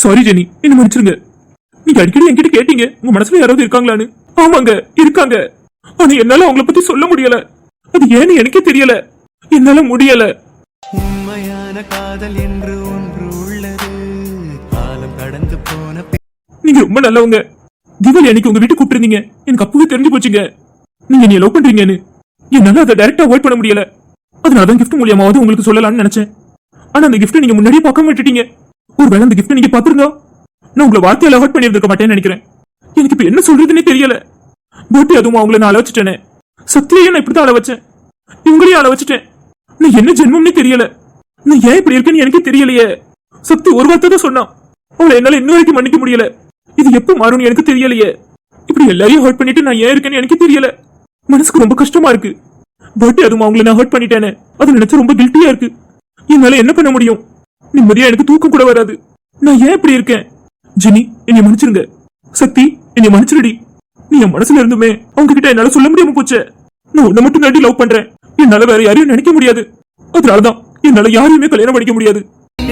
Sorry Jenny என்ன மன்னிச்சிருங்க. நீங்க அடிக்கடி என்கிட்ட கேட்டீங்க. உங்க மனசுல யாராவது இருக்காங்களான்னு. ஆமாங்க இருக்காங்க. ஆனா என்னால அவங்கள பத்தி சொல்ல முடியல. அது ஏன்னு எனக்கே தெரியல. என்னால முடியல. உண்மையான காதல் என்று ஒன்று உள்ளது. காலம் கடந்து போன நீங்க ரொம்ப நல்லவங்க. தீபாவளி அன்னைக்கு உங்க வீட்டுக்கு கூப்பிட்டுருந்தீங்க. எனக்கு அப்பவே தெரிஞ்சு போச்சுங்க. நீங்க நீ லவ் பண்றீங்கன்னு. என்னால அதை டைரக்டா அவாய்ட் பண்ண முடியல. அதனாலதான் gift மூலியமாவது உங்களுக்கு சொல்லலாம்னு நினைச்சேன். ஆனா அந்த gift நீங்க முன்னாடியே பார்க்க விட்டுட்டீங்க. ஒருவேளை அந்த கிஃப்ட் நீங்க பாத்துருங்க நான் உங்களை வாழ்க்கையில ஹர்ட் பண்ணியிருந்திருக்க மாட்டேன்னு நினைக்கிறேன். எனக்கு இப்ப என்ன சொல்றதுன்னே தெரியல. பட் அதுவும் அவங்கள நான் அழைச்சிட்டேனே. வச்சுட்டேனே சத்தியையும் நான் இப்படிதான் அள வச்சேன் இவங்களையும் அள வச்சுட்டேன் நான் என்ன ஜென்மம்னே தெரியல. நான் ஏன் இப்படி இருக்கேன்னு எனக்கு தெரியலையே. சத்தி ஒரு வார்த்தை தான் சொன்னான். அவளை என்னால இன்ன வரைக்கும் மன்னிக்க முடியல. இது எப்ப மாறும்னு எனக்கு தெரியலையே. இப்படி எல்லாரையும் ஹர்ட் பண்ணிட்டு நான் ஏன் இருக்கேன்னு எனக்கு தெரியல. மனசுக்கு ரொம்ப கஷ்டமா இருக்கு. பட் அதுவும் அவங்கள நான் ஹர்ட் பண்ணிட்டேனே. அது நினைச்சா ரொம்ப கில்ட்டியா இருக்கு. என்னால என்ன பண்ண முடியும்? நிம்மதியா எனக்கு தூக்கம் கூட வராது. நான் ஏன் இப்படி இருக்கேன்? ஜெனி என்னை மன்னிச்சிருங்க. சக்தி என்னை மன்னிச்சிருடி. நீ என் மனசுல இருந்துமே அவங்க கிட்ட என்னால சொல்ல முடியாம போச்சே. நான் உன்னை மட்டும் தாண்டி லவ் பண்றேன். என்னால வேற யாரையும் நினைக்க முடியாது. அதனாலதான் என்னால யாரையுமே கல்யாணம் பண்ணிக்க முடியாது.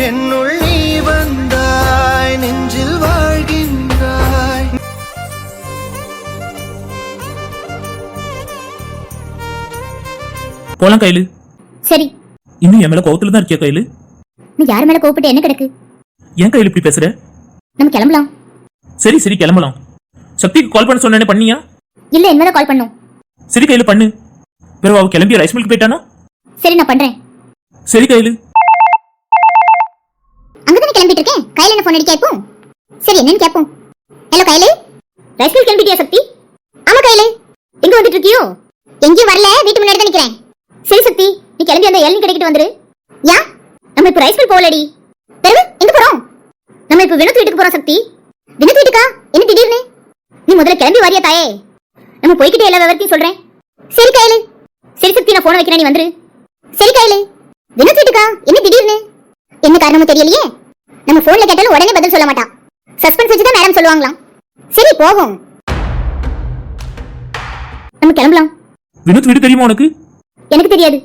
என்னுள் நீ வந்தாய் நெஞ்சில் வாழ்கின்றாய். போலாம் கையில. சரி. இன்னும் என் மேல கோவத்துல தான் இருக்கியா கையில? நீ யார் மேல கோவப்பட்டு என்ன கிடக்கு? ஏன் கையில இப்படி பேசுற? நம்ம கிளம்பலாம். சரி சரி கிளம்பலாம். சக்திக்கு கால் பண்ண சொன்னேனே பண்ணியா? இல்ல என்ன கால் பண்ணும். சரி கையில பண்ணு. பிறகு அவ கிளம்பி ரைஸ் மில்க் போயிட்டானா? சரி நான் பண்றேன். சரி கையில. அங்கதானே கிளம்பிட்டு இருக்கேன். கையில என்ன போன் அடிக்க கேட்போம் சரி என்னன்னு கேட்போம் ஹலோ கையில? ரைஸ் மில் கிளம்பிட்டியா சக்தி? ஆமா கையில. எங்க வந்துட்டு இருக்கியோ? எங்கேயும் வரல. வீட்டு முன்னாடி தான் நிக்கிறேன். சரி சக்தி நீ கிளம்பி அந்த இளநீ கிடைக்கிட்டு வந்துரு. இப்ப ரைஸ் மில் போகலடி. பிறகு எங்க போறோம்? நம்ம இப்ப வினோத் வீட்டுக்கு போறோம் சக்தி. வினோத் வீட்டுக்கா என்ன திடீர்னு? நீ முதல்ல கிளம்பி வாரியா தாயே. நம்ம போய்கிட்டே எல்லா விவரத்தையும் சொல்றேன். சரி கையில. சரி சக்தி நான் போன வைக்கிறேன் நீ வந்துரு. சரி கையில. வினோத் வீட்டுக்கா என்ன திடீர்னு? என்ன காரணமும் தெரியலையே. நம்ம போன்ல கேட்டாலும் உடனே பதில் சொல்ல மாட்டான். சஸ்பென்ஸ் வச்சு தான் மேடம் சொல்லுவாங்களாம். சரி போகும் நம்ம கிளம்பலாம். வினோத் வீடு தெரியுமா உனக்கு? எனக்கு தெரியாது.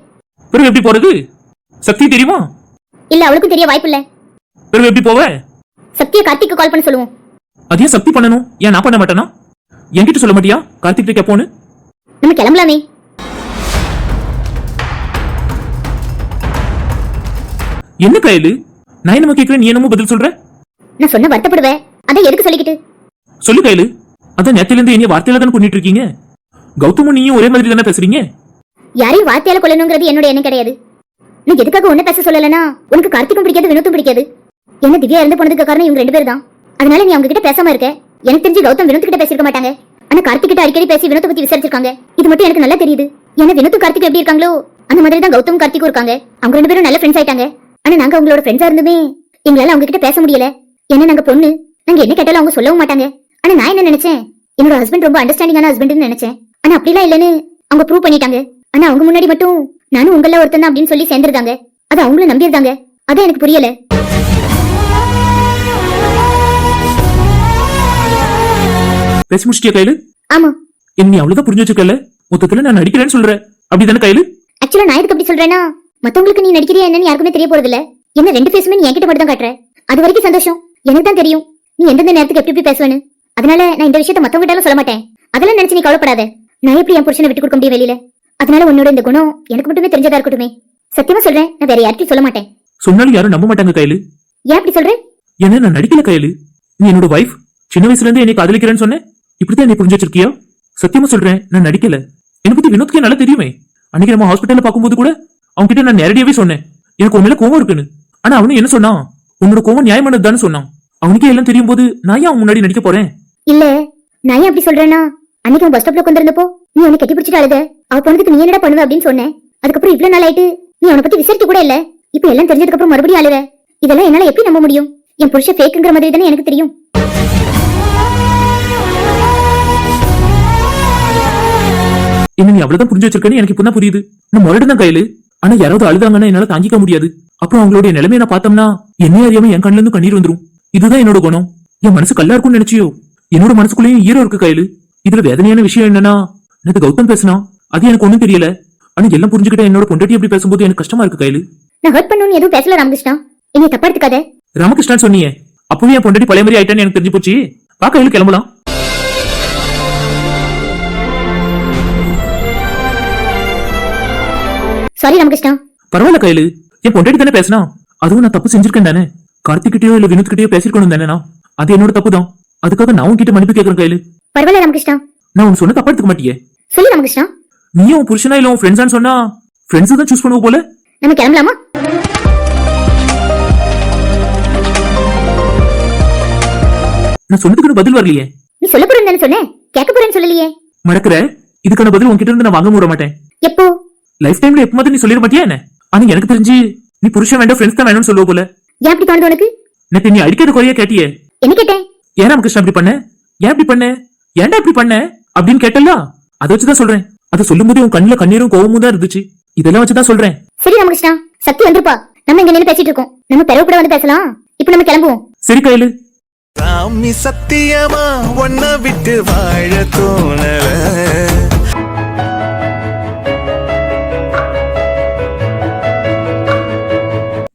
பிறகு எப்படி போறது? சக்தி தெரியுமா? இல்ல அவளுக்கும் தெரிய வாய்ப்பு இல்ல பிறகு எப்படி போவ? சக்தியை கார்த்திக்கு கால் பண்ண சொல்லுவோம். அது சக்தி பண்ணணும். ஏன் நான் பண்ண மாட்டேனா? என்கிட்ட சொல்ல மாட்டியா? கார்த்திக் கேப்போன்னு. நம்ம கிளம்பலாமே. என்ன கையில? நான் என்னமோ கேட்கிறேன் நீ என்னமோ பதில் சொல்ற? நான் சொன்ன வருத்தப்படுவேன். அதை எதுக்கு சொல்லிக்கிட்டு? சொல்லு கையில. அதான் நேத்துல இருந்து என்ன வார்த்தையில தானே பண்ணிட்டு இருக்கீங்க? கௌதமும் நீயும் ஒரே மாதிரி தானே பேசுறீங்க? யாரையும் வார்த்தையால கொள்ளணுங்கிறது என்னோட எண்ணம் கிடையாது. நீ எதுக்காக ஒன்ன பேச சொல்லலனா உனக்கு கார்த்திக்கும் பிடிக்காது வினோத்தும் பிடிக்காது. என்ன திவ்யா இறந்து போனதுக்கு காரணம் இவங்க ரெண்டு பேர் தான் அதனால நீ அவங்க கிட்ட பேசாம இருக்க. எனக்கு தெரிஞ்சு கௌதம் வினோத் கிட்ட பேசிருக்க மாட்டாங்க. ஆனா கார்த்திக் கிட்ட அடிக்கடி பேசி வினோத்தை பத்தி விசாரிச்சிருக்காங்க. இது மட்டும் எனக்கு நல்லா தெரியுது. ஏன்னா வினோத் கார்த்திக் எப்படி இருக்காங்களோ அந்த மாதிரி தான் கௌதம் கார்த்திக்கும் இருக்காங்க. அவங்க ரெண்டு பேரும் நல்ல ஃப்ரெண்ட்ஸ் ஆயிட்டாங்க. ஆனா நாங்க அவங்களோட ஃப்ரெண்ட்ஸா இருந்துமே எங்களால அவங்க கிட்ட பேச முடியல. ஏன்னா நாங்க பொண்ணு. நாங்க என்ன கேட்டாலும் அவங்க சொல்லவும் மாட்டாங்க. ஆனா நான் என்ன நினைச்சேன்? என்னோட ஹஸ்பண்ட் ரொம்ப அண்டர்ஸ்டாண்டிங்கான ஹஸ்பண்ட்னு நினைச்சேன். ஆனா அப்படிலாம் இல்லைன்னு அவங்க ப்ரூவ் பண்ணிட்டாங்க. ஆனா அவங்க முன்னாடி மட்டும் நானும் உங்கள ஒருத்தன் தான் அப்படின்னு சொல்லி சேர்ந்திருந்தாங்க. அது அவங்களும் நம்பியிருந்தாங்க. அதான் எனக்கு புரியல. பேசி முடிச்சிட்டியா கையில? ஆமா. என்ன அவ்வளவுதான் புரிஞ்சு வச்சிருக்கல மொத்தத்துல நான் நடிக்கிறேன்னு சொல்ற. அப்படிதானே கையில? ஆக்சுவலா நான் எதுக்கு அப்படி சொல்றேன்னா மத்தவங்களுக்கு நீ நடிக்கிறியா என்னன்னு யாருக்குமே தெரிய போறது இல்ல என்ன ரெண்டு பேசுமே நீ என்கிட்ட மட்டும் தான் காட்டுற? அது வரைக்கும் சந்தோஷம். எனக்கு தான் தெரியும். நீ எந்தெந்த நேரத்துக்கு எப்படி எப்படி பேசுவேன்னு. அதனால நான் இந்த விஷயத்த மத்தவங்க கிட்ட சொல்ல மாட்டேன். அதெல்லாம் நினைச்சு நீ கவலைப்படாத. நான் எப்படி என் புருஷனை விட்டு கொடுக்க முடியும் வெளியில? அதனால உன்னோட இந்த குணம் எனக்கு மட்டுமே தெரிஞ்சதா இருக்கட்டுமே. சத்தியமா சொல்றேன் நான் வேற யார்கிட்டயும் சொல்ல மாட்டேன். சொன்னாலும் யாரும் நம்ப மாட்டாங்க கையில. ஏன் அப்படி சொல்றேன் ஏன்னா நான் நடிக்கல கையில. நீ என்னோட வைஃப் சின்ன வயசுல இருந்து என்னை காதலிக்கிறேன்னு சொன்னேன். இப்படித்தான் என்னை புரிஞ்சு வச்சிருக்கியா? சத்தியமா சொல்றேன் நான் நடிக்கல. என்னை பத்தி வினோத்கே நல்லா தெரியுமே. அன்னைக்கு நம்ம ஹாஸ்பிட்டல்ல பார்க்கும்போது கூட அவங்க கிட்ட நான் நேரடியாவே சொன்னேன். எனக்கு உன் மேல கோவம் இருக்குன்னு. ஆனா அவனு என்ன சொன்னான்? உன்னோட கோவம் நியாயமானதுதான்னு சொன்னான். அவனுக்கே எல்லாம் தெரியும் போது நான் ஏன் அவன் முன்னாடி நடிக்க போறேன்? இல்ல நான் ஏன் அப்படி சொல்றேன்னா? அன்னைக்கு பஸ் ஸ்டாப்ல கொண்டிருந்தப்போ நீ அவனை கட்டி பிடிச்சிட்டு அழுத. அவ போனதுக்கு நீ என்னடா பண்ணுவ அப்படின்னு சொன்னேன் அதுக்கப்புறம் இவ்வளவு நாள் ஆயிட்டு நீ அவனை பத்தி விசாரிக்க கூட இல்ல. இப்ப எல்லாம் தெரிஞ்சதுக்கு அப்புறம் மறுபடியும் அழுவ. இதெல்லாம் என்னால எப்படி நம்ப முடியும்? என் புருஷ ஃபேக்குங்கிற மாதிரி தானே எனக்கு தெரியும். என்ன நீ அவ்வளவுதான் புரிஞ்சு வச்சிருக்கேன்னு எனக்கு இப்பதான் புரியுது. நான் மறுபடியும் தான் கையில. ஆனா யாராவது அழுதாங்கன்னா என்னால தாங்கிக்க முடியாது. அப்புறம் அவங்களுடைய நிலைமையை நான் பார்த்தோம்னா என்ன அறியாம என் கண்ணுல இருந்து கண்ணீர் வந்துரும். இதுதான் என்னோட குணம். என் மனசு கல்லா இருக்கும்னு நினைச்சியோ? என்னோட மனசுக்குள்ளேயும் ஈரம் இருக்கு கையில. இதுல வேதனையான விஷயம் என்னன்னா எனக்கு கௌதம் பேசினா? அது எனக்கு ஒண்ணும் தெரியல. ஆனா எல்லாம் புரிஞ்சுக்கிட்ட என்னோட பொண்டாட்டி அப்படி பேசும்போது எனக்கு கஷ்டமா இருக்கு கையில. நான் ஹர்ட் பண்ணணும்னு எதுவும் பேசல ராமகிருஷ்ணா. என்னை தப்பா எடுத்துக்காத. ராமகிருஷ்ணன் சொன்னியே. அப்பவே என் பொண்டாட்டி பழைய மாதிரி ஆயிட்டான்னு எனக்கு தெரிஞ்சு போச்சு. வா கையில கிளம்பலாம். சாரி ராமகிருஷ்ணா. பரவாயில்ல கையில. என் பொண்டாட்டி தானே பேசினா? அதுவும் நான் தப்பு செஞ்சிருக்கேன் தானே. கார்த்திகிட்டயோ இல்ல வினோத் கிட்டயோ பேசிருக்கணும் தானே நான்? அது என்னோட தப்பு தான் அதுக்காக நான் உன்கிட்ட மன்னிப்பு கேட்கறேன் கையில. பரவாயில்ல ராமகிருஷ்ணா. நான் உன் சொன்ன தப்பா எடுத்துக்க மாட்டியே. சொல்லு ராமகிருஷ்ணா. நீயும் உன் புருஷனா இல்ல உன் ஃப்ரெண்ட்ஸான்னு சொன்னா ஃப்ரெண்ட்ஸ் தான் சூஸ் பண்ணுவோம் போல? நம்ம கிளம்பலாமா? நான் சொன்னதுக்கு பதில் வரலையே. நீ சொல்ல போறேன்னு தானே சொன்னேன் கேட்க போறேன்னு சொல்லலையே. மறக்கிற? இதுக்கான பதில் உன்கிட்ட இருந்து நான் வாங்க விட மாட்டேன். எப்போ? லைஃப் டைம்ல எப்ப மாதிரி நீ சொல்லிட மாட்டியா என்ன? ஆனா எனக்கு தெரிஞ்சு நீ புருஷன் வேண்டாம் ஃப்ரெண்ட்ஸ் தான் வேணும்னு சொல்லுவ போல. ஏன் அப்படி தோணுது உனக்கு? நேத்து நீ அடிக்காத குறைய கேட்டியே. என்ன கேட்டேன்? ஏன் ராமகிருஷ்ணன் அப்படி பண்ண? ஏன் இப்படி பண்ண? ஏன்டா இப்படி பண்ண? அப்படின்னு கேட்டல அதை வச்சுதான் சொல்றேன். அதை சொல்லும்போது உன் கண்ணுல கண்ணீரும் கோவமும் தான் இருந்துச்சு. இதெல்லாம் வச்சுதான் சொல்றேன். சரி ராமகிருஷ்ணா சக்தி வந்திருப்பா. நம்ம இங்க நின்று பேசிட்டு இருக்கோம். நம்ம பிறகு கூட வந்து பேசலாம். இப்போ நம்ம கிளம்புவோம். சரி கையில. சாமி சத்தியமா ஒன்ன விட்டு வாழ தோணல.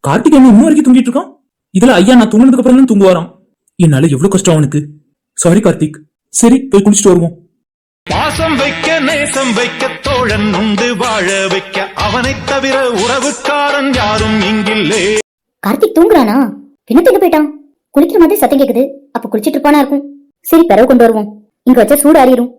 கார்த்திக் என்ன இன்னும் வரைக்கும் தூங்கிட்டு இருக்கான்? இதுல ஐயா நான் தூங்கினதுக்கு அப்புறம் தான் தூங்குவாராம். என்னால எவ்வளவு கஷ்டம் அவனுக்கு. சாரி கார்த்திக். சரி போய் குளிச்சுட்டு வருவோம். பாசம் வைக்க நேசம் வைக்க தோழன் உண்டு வாழ வைக்க. அவனைத் தவிர உறவுக்காரன் யாரும் இங்கில்லே. கார்த்திக் தூங்குறானா? எங்க போயிட்டான். குளிக்கிற மாதிரி சத்தம் கேக்குது. அப்ப குளிச்சிட்டு இருப்பானா இருக்கும். சரி பிறகு கொண்டு வருவோம். இங்க வச்சா சூடு ஆறிடும்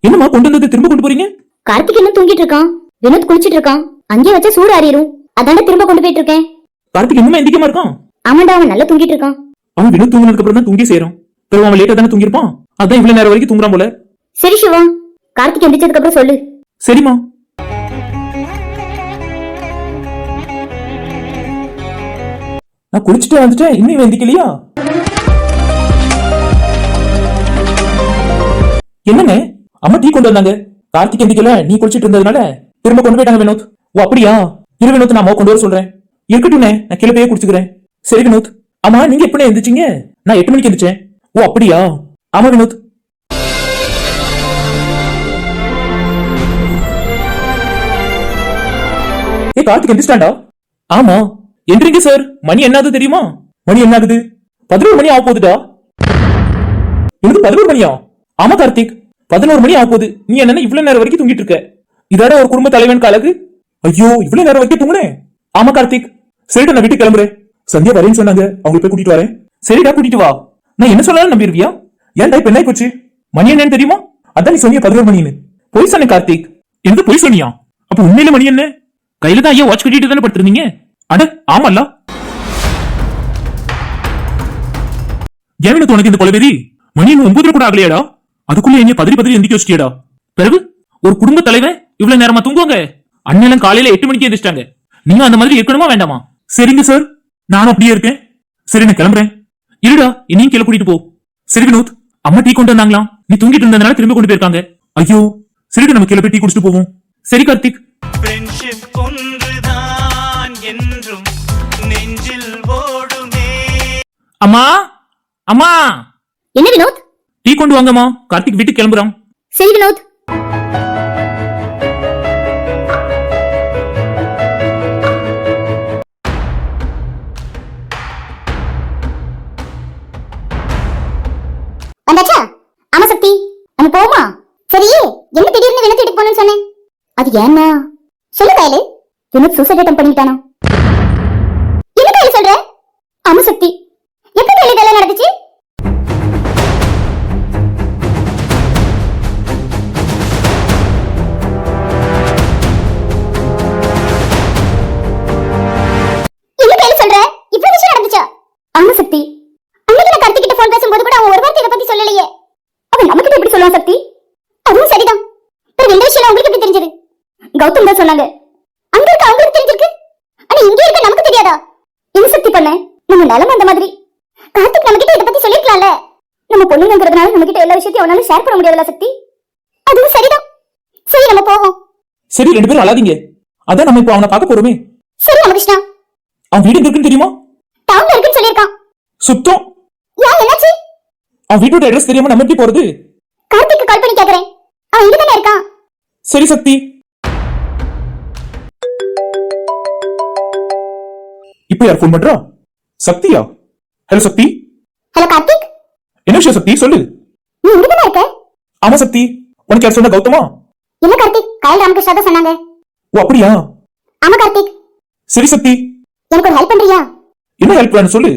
என்னம்மா கொண்டு வந்தது திரும்ப கொண்டு போறீங்க? கார்த்திக் இன்னும் தூங்கிட்டு இருக்கான்? வினோத் குளிச்சிட்டு இருக்கான். அங்கேயே வச்சா சூடு ஆறிடும் அதாண்ட திரும்ப கொண்டு போயிட்டு இருக்கேன். கார்த்திக் இன்னுமா எந்திக்கமா இருக்கான். ஆமாண்டா அவன் நல்லா தூங்கிட்டு இருக்கான். அவன் வினோத் தூங்கினதுக்கு அப்புறம் தான் தூங்கி சேரும். பிறகு அவன் லேட்டா தானே தூங்கிருப்பான் அதான் இவ்வளவு நேரம் வரைக்கும் தூங்குறான் போல. சரி சிவா கார்த்திக் எந்திரிச்சதுக்கு அப்புறம் சொல்லு. சரிம்மா. நான் குளிச்சுட்டு வந்துட்டேன். இன்னும் இவன் எந்திக்கலையா? என்னங்க? அம்மா டீ கொண்டு வந்தாங்க. கார்த்திக் எந்திக்கல. நீ குளிச்சிட்டு இருந்ததுனால. திரும்ப கொண்டு போயிட்டாங்க வினோத். ஓ அப்படியா? இரு வினோத் நான் அம்மாவை கொண்டு வர சொல்றேன். இருக்கட்டும்ண்ணே. நான் கீழே போய் குடிச்சுக்கிறேன். சரி வினோத். ஆமா நீங்க எப்படி எந்திரிச்சீங்க? நான் எட்டு மணிக்கு எந்திரிச்சேன். ஓ அப்படியா? ஆமா வினோத். ஏ கார்த்திக் எந்திரிச்சிட்டாண்டா ஆமா. என்றீங்க சார் மணி என்னாது தெரியுமா? மணி என்னாகுது பதினோரு மணி ஆக போகுதுடா. எனக்கு பதினோரு மணியா? ஆமா கார்த்திக். பதினோரு மணி ஆக போகுது. நீ என்ன இவ்வளவு நேரம் வரைக்கும் தூங்கிட்டு இருக்க? இதோட ஒரு குடும்ப தலைவன் அழகு? ஐயோ இவ்வளவு நேரம் வரைக்கும் தூங்குனேன். ஆமா கார்த்திக். சரிட்டு நான் வீட்டுக்கு கிளம்புறேன். சந்தியா வரேன்னு சொன்னாங்க. அவங்க போய் கூட்டிட்டு வரேன். சரிடா கூட்டிட்டு வா. நான் என்ன சொன்னாலும் நம்பிடுவியா ஏன்டா இப்ப என்ன போச்சு? மணி என்னன்னு தெரியுமா? அதான் நீ சொன்னிய பதினோரு மணின்னு. பொய் சொன்ன கார்த்திக். எந்த பொய் சொன்னியா? அப்ப உண்மையில மணி என்ன? கையில தான் ஐயா வாட்ச் கட்டிட்டு தானே படுத்திருந்தீங்க? அட ஆமல்ல. ஏன் உனக்கு இந்த கொலவெறி மணி இன்னும் ஒன்பது கூட ஆகலையாடா. அதுக்குள்ள என்ன பதறி பதறி எந்திக்க வச்சுட்டியடா. பிறகு ஒரு குடும்ப தலைவன் இவ்வளவு நேரமா தூங்குவாங்க? அண்ணெல்லாம் காலையில எட்டு மணிக்கு எந்திரிச்சிட்டாங்க. நீங்க அந்த மாதிரி இருக்கணுமா வேண்டாமா? சரிங்க சார் நானும் அப்படியே இருக்கேன். சரி நான் கிளம்புறேன். இருடா என்னையும் கீழே கூட்டிட்டு போ. சரி வினோத் அம்மா டீ கொண்டு வந்தாங்களாம். நீ தூங்கிட்டு இருந்ததுனால திரும்ப கொண்டு போயிருக்காங்க. ஐயோ சரிடா நம்ம கீழே போய் டீ குடிச்சிட்டு போவோம். சரி கார்த்திக். ஃப்ரெண்ட்ஷிப் ஒன்றுதான் என்றும் நெஞ்சில் ஓடுமே. அம்மா அம்மா. என்ன வினோத்? டீ கொண்டு வாங்கம்மா. கார்த்திக் வீட்டுக்கு கிளம்புறான். சரி வினோத். அது ஏன்னா? சொல்லு வயலு. வினோத் சூசைட் அட்டம் பண்ணிட்டானா கௌதம் தான் சொன்னாங்க. அங்க இருக்க? அவங்களுக்கு தெரிஞ்சிருக்கு? ஆனா இங்க இருக்க? நமக்கு தெரியாதா? என்ன சக்தி பண்ண? நம்ம நிலைமை அந்த மாதிரி. கார்த்திக் நம்ம கிட்ட இதை பத்தி சொல்லிருக்கலாம்ல நம்ம பொண்ணுங்கிறதுனால நம்ம கிட்ட எல்லா விஷயத்தையும் அவனால ஷேர் பண்ண முடியாதுல சக்தி. அதுவும் சரிதான். சரி நம்ம போவோம். சரி ரெண்டு பேரும் அழாதீங்க. அதான் நம்ம இப்போ அவனை பார்க்க போறோமே. சரி ராமகிருஷ்ணா. அவன் வீடு எங்க இருக்குன்னு தெரியுமா? டவுன்ல இருக்குன்னு சொல்லியிருக்கான். சுத்தம். ஏன் என்னாச்சு? அவன் வீட்டோட அட்ரஸ் தெரியாம நம்ம எப்படி போறது? கார்த்திக்கு கால் பண்ணி கேக்குறேன். அவன் இங்க தானே இருக்கான். சரி சக்தி. இப்போ யார் ஃபோன் பண்றா? சக்தியா? ஹலோ சக்தி? ஹலோ கார்த்திக்? என்ன விஷயம் சக்தி? சொல்லு. நீ இங்க தானே இருக்க? ஆமா சக்தி. உனக்கு யார் சொன்ன கௌதமா? இல்ல கார்த்திக். கயல் ராமகிருஷ்ணா தான் சொன்னாங்க. ஓ அப்படியா? ஆமா கார்த்திக். சரி சக்தி. எனக்கு ஒரு ஹெல்ப் பண்றியா? என்ன ஹெல்ப் வேணும் சொல்லு.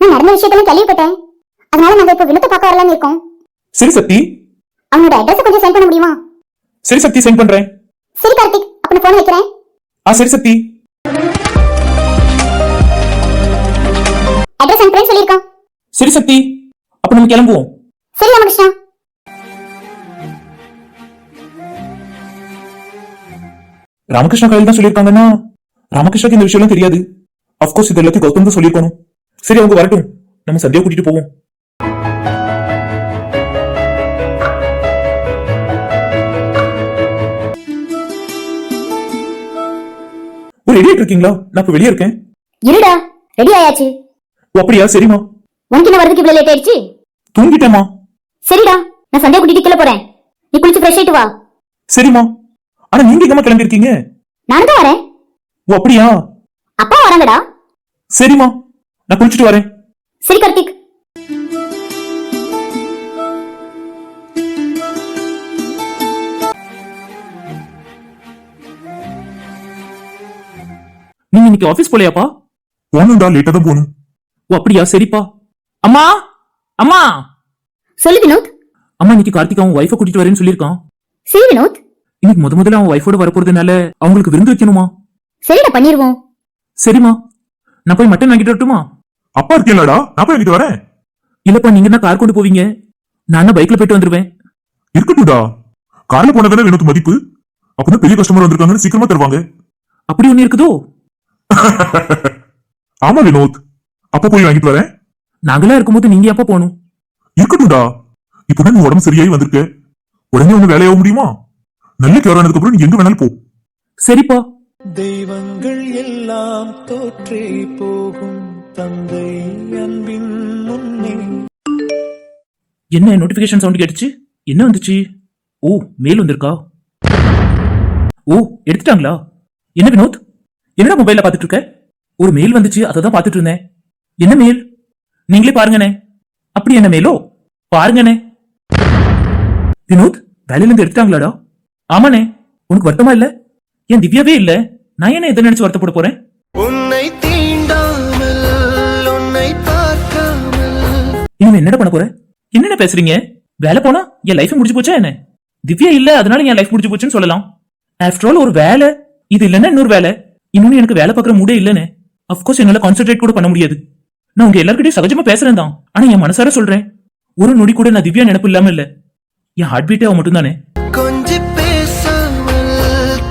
நான் நடந்த விஷயத்தெல்லாம் கேள்விப்பட்டேன். அதனால நாங்க இப்ப வினத்தை பார்க்க வரலாம்னு இருக்கோம். சரி சக்தி. அவனோட அட்ரஸ் கொஞ்சம் சென்ட் பண்ண முடியுமா? சரி சக்தி சென்ட் பண்றேன். சரி கார்த்திக். அப்ப நான் போன் வைக்கிறேன். ஆ சரி சக்தி. அட்ரஸ் அனுப்புறேன்னு சொல்லியிருக்கான். சரி சக்தி அப்ப நம்ம கிளம்புவோம். சரி ராமகிருஷ்ணா. ராமகிருஷ்ணா கையில் தான் சொல்லியிருக்காங்கன்னா ராமகிருஷ்ணாக்கு இந்த விஷயம்லாம் தெரியாது. அப்கோர்ஸ் இது எல்லாத்தையும் கௌதம் தான் சொல்லியிருக்கணும். சரி அவங்க வரட்டும். நம்ம சந்தியா கூட்டிட்டு போவோம். ஒரு ரெடி இருக்கீங்களா? நான் இப்ப வெளியே இருக்கேன். இருடா ரெடி ஆயாச்சு. அப்படியா? சரிம்மா. உனக்கு என்ன வரதுக்கு இவ்வளவு லேட் ஆயிடுச்சு? தூங்கிட்டேம்மா. சரிடா நான் சண்டே கூட்டிட்டு கீழே போறேன். நீ குளிச்சு ஃப்ரெஷ் ஆயிட்டு வா. சரிம்மா. ஆனா நீங்க எங்கம்மா கிளம்பியிருக்கீங்க? நானும் தான் வரேன். ஓ அப்படியா? அப்பா வராங்கடா. சரிம்மா. நான் குளிச்சுட்டு வரேன். சரி கார்த்திக். நீங்க இன்னைக்கு ஆபீஸ் போலையாப்பா? போகணும்டா லேட்டா தான் போகணும். ஓ அப்படியா? சரிப்பா. அம்மா! அம்மா! சொல்லு வினோத். அம்மா இன்னைக்கு கார்த்திக் அவன் ஒய்ஃபை கூட்டிட்டு வரேன்னு சொல்லியிருக்கான். சரி வினோத். இன்னைக்கு முத முதல்ல அவன் ஒய்ஃபோட வரப்போறதுனால அவங்களுக்கு விருந்து வைக்கணுமா? சரிடா பண்ணிருவோம். சரிம்மா. நான் போய் மட்டன் வாங்கிட்டு வரட்டுமா? அப்பா இருக்கீங்களாடா? நான் போய் வாங்கிட்டு வரேன். இல்லப்பா நீங்க தான் கார் கொண்டு போவீங்க. நான் தான் பைக்ல போயிட்டு வந்துருவேன். இருக்கட்டும்டா. கார்ல போனதானே வினோத் மதிப்பு. அப்பதான் பெரிய கஸ்டமர் வந்திருக்காங்கன்னு சீக்கிரமா தருவாங்க. அப்படி ஒண்ணு இருக்குதோ? ஆமா வினோத். அப்பா போய் வாங்கிட்டு வரேன். நாங்களா இருக்கும்போது நீங்க எப்ப போகணும்? இருக்கட்டும்டா. இப்பதான் நீ உடம்பு சரியாயி வந்திருக்க. உடனே ஒண்ணு வேலையாக முடியுமா? நல்ல கேர் ஆனதுக்கு அப்புறம் நீ எங்க வேணாலும் போ. சரிப்பா தெய்வங்கள் எல்லாம் தோற்றே போகும். தந்தை அன்பின் முன்னே. என்ன நோட்டிபிகேஷன் சவுண்ட் கேட்டுச்சு? என்ன வந்துச்சு? ஓ மெயில் வந்திருக்கா? ஓ எடுத்துட்டாங்களா? என்ன வினோத் என்னடா மொபைல்ல பாத்துட்டு இருக்க? ஒரு மெயில் வந்துச்சு அதை தான் பாத்துட்டு இருந்தேன். என்ன மெயில் நீங்களே பாருங்கண்ணே. அப்படி என்ன மெயிலோ பாருங்கண்ணே. வினோத் வேலையில இருந்து எடுத்துட்டாங்களாடா? ஆமாண்ணே. உனக்கு வருத்தமா இல்ல? என் திவ்யாவே இல்ல? நான் என்ன எதை நினைச்சு வருத்தப்பட போறேன்? உன்னை தீண்டாமல் உன்னை பார்க்காமல். இனிமே என்னடா பண்ண போற? என்னென்ன பேசுறீங்க? வேலை போனா என் லைஃப் முடிஞ்சு போச்சா என்ன? திவ்யா இல்ல அதனால என் லைஃப் முடிஞ்சு போச்சுன்னு சொல்லலாம். ஆஃப்டர் ஆல் ஒரு வேலை. இது இல்லைன்னா இன்னொரு வேலை. இன்னொன்னு எனக்கு வேலை பார்க்குற மூடே இல்லைன்னு அஃப்கோர்ஸ் என்னால கான்சென்ட்ரேட் கூட பண்ண முடியாது. நான் உங்க எல்லாருக்கிட்டையும் சகஜமா பேசுறேன் தான் ஆனா என் மனசார சொல்றேன். ஒரு நொடி கூட நான் திவ்யா நினைப்பு இல்லாம இல்ல. என் ஹார்ட் பீட்டே அவன் மட்டும் தானே கொஞ்சி பேசாமல்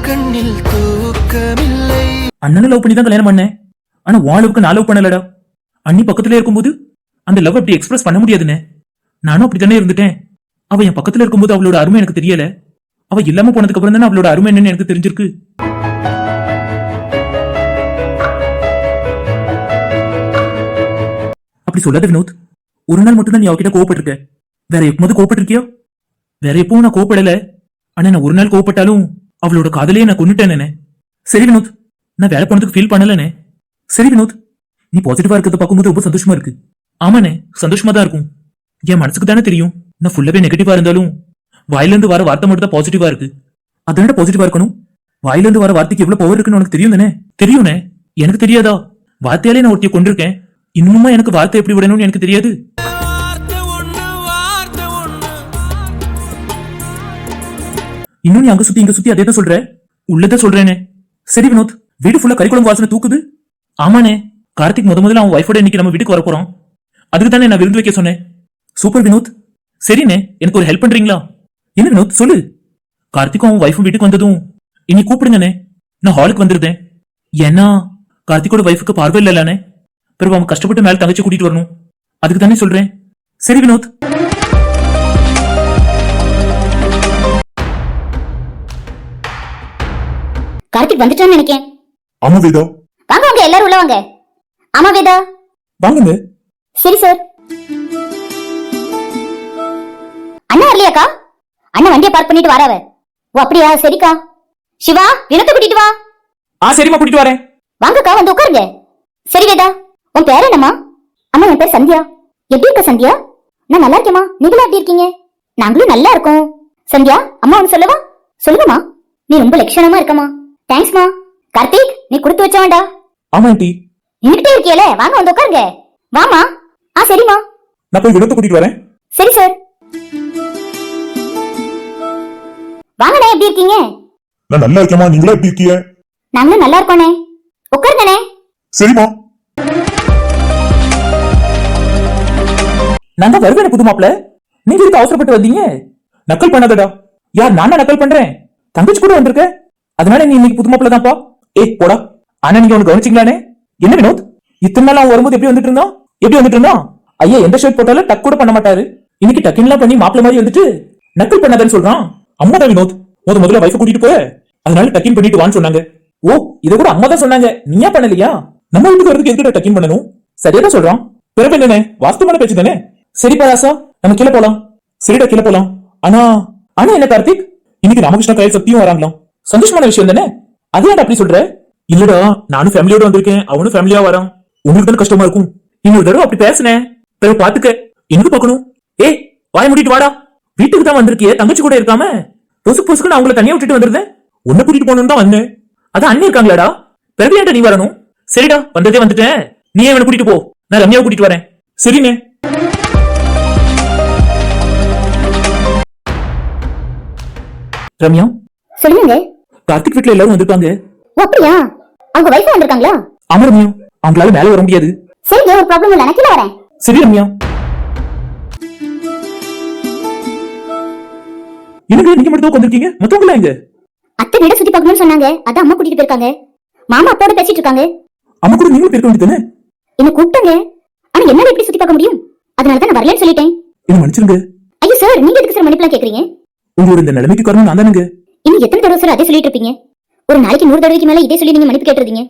கண்ணில் தூக்கமில்லை. அண்ணனை லவ் பண்ணி தான் கல்யாணம் பண்ணேன். ஆனா உன் அளவுக்கு நான் லவ் பண்ணலடா. அண்ணி பக்கத்துல இருக்கும்போது அந்த லவ் அப்படி எக்ஸ்பிரஸ் பண்ண முடியாதுன்னு நானும் அப்படித்தானே இருந்துட்டேன். அவ என் பக்கத்துல இருக்கும்போது அவளோட அருமை எனக்கு தெரியல. அவ இல்லாம போனதுக்கு அப்புறம் தானே அவளோட அருமை என்னன்னு எனக்கு தெரிஞ்சிருக்கு. அப்படி சொல்லாத வினோத். ஒரு நாள் மட்டும் தான் நீ அவகிட்ட கோவப்பட்டிருக்க. வேற எப்போது கோவப்பட்டிருக்கியா? வேற எப்பவும் நான் கோவப்படல. ஆனா நான் ஒரு நாள் கோவப்பட்டாலும் அவளோட காதலையே நான் கொன்னுட்டேனே சரி வினோத் நான் வேலை போனதுக்கு ஃபீல் பண்ணலனே சரி வினோத் நீ பாசிட்டிவா இருக்கிறத பார்க்கும்போது ரொம்ப சந்தோஷமா இருக்கு. ஆமாண்ணே சந்தோஷமா தான் இருக்கும். என் மனசுக்கு தானே தெரியும். நான் ஃபுல்லாவே நெகட்டிவா இருந்தாலும் வாயிலிருந்து வர வார்த்தை மட்டும் தான் பாசிட்டிவா இருக்கு. அதனால பாசிட்டிவா இருக்கணும். வாயிலிருந்து வர வார்த்தைக்கு எவ்வளவு பவர் இருக்குன்னு உனக்கு தெரியும் தானே? தெரியும்னே. எனக்கு தெரியாதா? வார்த்தையாலே நான் ஒருத்தைய கொண்டிருக்கேன் இன்னுமா எனக்கு வார்த்தை எப்படி விடணும்னு எனக்கு தெரியாது. இன்னும் நீ அங்க சுத்தி இங்க சுத்தி அதே தான் சொல்ற? உள்ளதான் சொல்றேனே. சரி வினோத் வீடு ஃபுல்லா கறிக்குழம்பு வாசனை தூக்குது. ஆமாண்ணே கார்த்திக் முத முதல்ல அவன் ஒய்ஃபோட இன்னைக்கு நம்ம வீட்டுக்கு வர போறோம் அதுக்கு தானே நான் விருந்து வைக்க சொன்னேன். சூப்பர் வினோத். சரிண்ணே எனக்கு ஒரு ஹெல்ப் பண்றீங்களா? என்ன வினோத் சொல்லு. கார்த்திக்கும் அவன் ஒய்ஃபும் வீட்டுக்கு வந்ததும் இனி கூப்பிடுங்கண்ணே நான் ஹாலுக்கு வந்துருந்தேன். ஏன்னா கார்த்திகோட ஒய்ஃபுக்கு பார்வை இல்லைல்லானே பிறகு அவன் கஷ்டப்பட்டு மேல தங்கச்சி கூட்டிட்டு வரணும். அதுக்கு தானே சொல்றேன். சரி வினோத். கார்த்திக் வந்துட்டான்னு நினைக்கேன். ஆமா வேதா. வாங்க வாங்க எல்லாரும் உள்ள வாங்க. ஆமா வேதா. வாங்குங்க. சரி சார் அண்ணா வரலையாக்கா? அண்ணா வண்டியை பார்க் பண்ணிட்டு வராவ. ஓ அப்படியா? சரிக்கா. சிவா வினத்தை கூட்டிட்டு வா. ஆ சரிம்மா கூட்டிட்டு வரேன். வாங்கக்கா வந்து உட்காருங்க. சரி வேதா. உன் பேர் என்னம்மா? அம்மா என் பேர் சந்தியா. எப்படி இருக்க சந்தியா? நான் நல்லா இருக்கேம்மா. நீங்களும் எப்படி இருக்கீங்க? நாங்களும் நல்லா இருக்கோம். சந்தியா அம்மா ஒன்னு சொல்லவா? சொல்லுங்கம்மா. நீ ரொம்ப லட்சணமா இருக்கம்மா. தேங்க்ஸ்மா. கார்த்திக் நீ கொடுத்து வச்சவாண்டா ஆமா ஆண்டி. நின்னுட்டே இருக்கியல. வாங்க வந்து உட்காருங்க. வாமா ஆ சரிம்மா. நான் போய் வினோத்தை கூட்டிட்டு வரேன். சரி சார் வாங்கண்ணே எப்படி இருக்கீங்க? நான் நல்லா இருக்கேம்மா. நீங்களா எப்படி இருக்கீங்க? நாங்களும் நல்லா இருக்கோண்ணே. உட்காருங்கண்ணே. சரிம்மா. நான் தான் வருவேன் புது மாப்பிள. நீங்க இதுக்கு அவசரப்பட்டு வந்தீங்க? நக்கல் பண்ணாதடா. யார் நானா நக்கல் பண்றேன். தங்கச்சி கூட வந்திருக்க. அதனால நீ இன்னைக்கு புது மாப்பிள தான்ப்பா. ஏ போடா. ஆனா நீங்க ஒண்ணு கவனிச்சிங்களானே? என்ன வினோத்? இத்தனை நாள் அவன் வரும்போது எப்படி வந்துட்டு இருந்தான் எப்படி வந்துட்டு இருந்தான் ஐயா எந்த ஷர்ட் போட்டாலும் டக் கூட பண்ண மாட்டாரு. இன்னைக்கு டக்கின்லாம் பண்ணி மாப்பிள மாதிரி வந்துட்டு நக்கல் பண்ணாதன்னு சொல்றான். அம்மா தான் வினோத். முத முதல்ல வைஃப் கூட்டிட்டு போய அதனால டக்கின் பண்ணிட்டு வான்னு சொன்னாங்க. ஓ இத கூட அம்மா தான் சொன்னாங்க. நீயா பண்ணலையா? நம்ம வீட்டுக்கு வரதுக்கு எதுக்கிட்ட டக்கின் பண்ணணும்? சரியா தான் சொல்றான். பிறப்பு என்னன்னு வாஸ்தவமான பேச்சு தானே சரிப்பா ராசா? நம்ம கீழே போலாம். சரிடா கீழே போலாம். ஆனா ஆனா என்ன கார்த்திக்? இன்னைக்கு ராமகிருஷ்ணா கையில் சக்தியும் வராங்களாம். சந்தோஷமான விஷயம் தானே? அது ஏன்டா அப்படி சொல்ற? இல்லடா நானும் ஃபேமிலியோட வந்திருக்கேன். அவனும் ஃபேமிலியா வரான். உங்களுக்கு தானே கஷ்டமா இருக்கும்? இன்னொரு தடவை அப்படி பேசுனேன் பிறகு பாத்துக்க எனக்கு பார்க்கணும்? ஏய் வாய முடிட்டு வாடா. வீட்டுக்கு தான் வந்திருக்கியே தங்கச்சி கூட இருக்காம. பொசு பொசுக்கு நான் உங்களை தனியா விட்டுட்டு வந்திருந்தேன். உன்னை கூட்டிட்டு போகணும்னு தான் வந்தேன். அதான் அண்ணி இருக்காங்களாடா? பிறகு ஏன்டா நீ வரணும்? சரிடா வந்ததே வந்துட்டேன். நீ அவனை கூட்டிட்டு போ? நான் ரம்யாவை கூட்டிட்டு வரேன். சரிண்ணே. ரம்யா? சொல்லுங்க. கார்த்திக் வீட்ல எல்லாரும் வந்திருக்காங்க. அப்படியா? அவங்க வைஃப் வந்திருக்காங்களா? ஆமா ரம்யா. அவங்களால மேல வர முடியாது. சரிங்க ஒரு ப்ராப்ளம் இல்ல. நான் கீழே வரேன். சரி ரம்யா. எனக்கு நீங்க மட்டும் தான் வந்திருக்கீங்க மத்தவங்களா எங்க? அத்தை வீட சுத்தி பார்க்கணும்னு சொன்னாங்க. அதான் அம்மா கூட்டிட்டு போயிருக்காங்க. மாமா அப்பாவோட பேசிட்டு இருக்காங்க. அம்மா கூட நீங்களும் இருக்க வேண்டியது என்ன கூப்பிட்டாங்க. ஆனா என்னால எப்படி சுத்தி பார்க்க முடியும்? அதனால தான் நான் வரலன்னு சொல்லிட்டேன். என்ன மன்னிச்சிருங்க. ஐயோ சார் நீங்க எதுக்கு சார் மன்னிப்புலாம் கேக்குறீங்க? உங்களோட இந்த நிலைமைக்கு காரணம் நான் தானுங்க. இன்னும் எத்தனை தடவை சார் அதே சொல்லிட்டு இருப்பீங்க? ஒரு நாளைக்கு நூறு தடவைக்கு மேல இதே சொல்லி நீங்க மன்னிப்பு கேட்டுருந்தீங்க.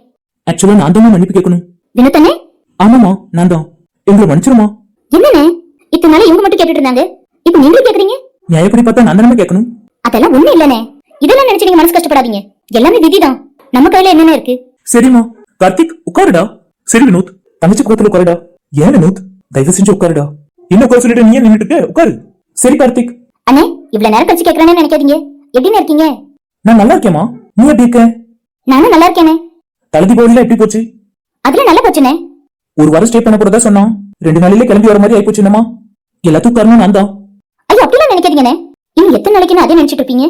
ஆக்சுவலா நான் தான் மன்னிப்பு கேட்கணும்? வினோத்தனே? ஆமாமா நான் தான். எங்களை மன்னிச்சிருமா என்னண்ணே? இத்தனை நாள் இவங்க மட்டும் கேட்டுட்டு இருந்தாங்க. இப்போ நீங்களும் கேக்குறீங்க? நியாயப்படி பார்த்தா நான் தானே கேட்கணும்? அதெல்லாம் ஒண்ணு இல்லனே இதெல்லாம் நினைச்சு நீங்க மனசு கஷ்டப்படாதீங்க. எல்லாமே விதிதான். நம்ம கையில என்னென்ன இருக்கு? சரிம்மா. கார்த்திக் உட்காருடா. சரி வினோத். தங்கச்சி கோத்துல உட்காருடா. ஏன் வினோத்? தயவு செஞ்சு உட்காருடா. என்ன உட்கார சொல்லிட்டு நின்னுட்டு இருக்க? உட்காரு. சரி கார்த்திக். அண்ணே இவ்வளவு நேரம் கழிச்சு கேக்குறேன்னு நினைக்காதீங்க. எப்படின்னு இருக்கீங்க? நான் நல்லா இருக்கேம்மா. நீ எப்படி இருக்க? நானும் நல்லா இருக்கேனே. தலை தீபாவளியில எப்படி போச்சு? அதுல நல்லா போச்சுனே ஒரு வாரம் ஸ்டே பண்ண போறதா சொன்னான். ரெண்டு நாளிலே கிளம்பி வர மாதிரி ஆயிப்போச்சு என்னமா எல்லாத்துக்கும் காரணம் நான் தான். ஐயோ அப்படிலாம் நினைக்காதீங்கண்ணே. இன்னும் எத்தனை நாளைக்கு அதே நினைச்சிட்டு இருப்பீங்க?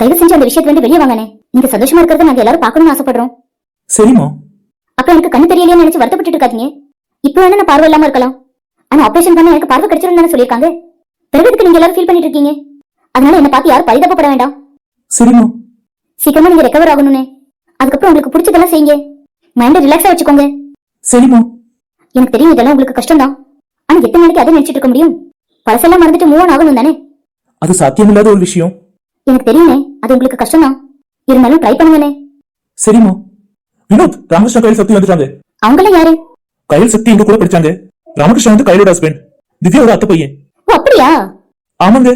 தயவு செஞ்சு அந்த விஷயத்துல இருந்து வெளியே வாங்கண்ணே. நீங்க சந்தோஷமா இருக்கிறத நாங்க எல்லாரும் பார்க்கணும்னு ஆசைப்படுறோம். சரிம்மா. அப்ப எனக்கு கண்ணு தெரியலையே நினைச்சு வருத்தப்பட்டு இருக்காதீங்க. இப்போ வேணா நான் பார்வை இல்லாம இருக்கலாம். ஆனா ஆபரேஷன் பண்ண எனக்கு பார்வை கிடைச்சிரும் தானே சொல்லியிருக்காங்க. பிறகு நீங்க எல்லாரும் ஃபீல் பண்ணிட்டு இருக்கீங்க அதனால என்ன பார்த்து யாரும் பரிதாபப்பட வேண்டாம். சரிம்மா. சீக்கிரமா நீங்க ரெக்கவர் ஆகணும்னே. அதுக்கப்புறம் உங்களுக்கு பிடிச்சதெல்லாம் செய்யுங்க. மைண்டை ரிலாக்ஸா வச்சுக்கோங்க. சரிம்மா. எனக்கு தெரியும் இதெல்லாம் உங்களுக்கு கஷ்டம் தான் ஆனா எத்தனை நாளைக்கு அதை நினைச்சிட்டு இருக்க முடியும்? பழசெல்லாம் மறந்துட்டு மூவ் ஆன் ஆகணும் தானே? அது சாத்தியமில்லாத ஒரு விஷயம். எனக்கு தெரியுமே அது உங்களுக்கு கஷ்டம் தான் இருந்தாலும் ட்ரை பண்ணுங்கண்ணே சரிம்மா. வினோத் ராமகிருஷ்ணா கையில் சக்தி வந்துட்டாங்க. அவங்களாம் யாரு? கையில் சக்தி எங்க கூட படிச்சாங்க. ராமகிருஷ்ணா வந்து கையிலோட ஹஸ்பண்ட் திவ்யாவோட அத்தை பையன். ஓ அப்படியா? ஆமாங்க.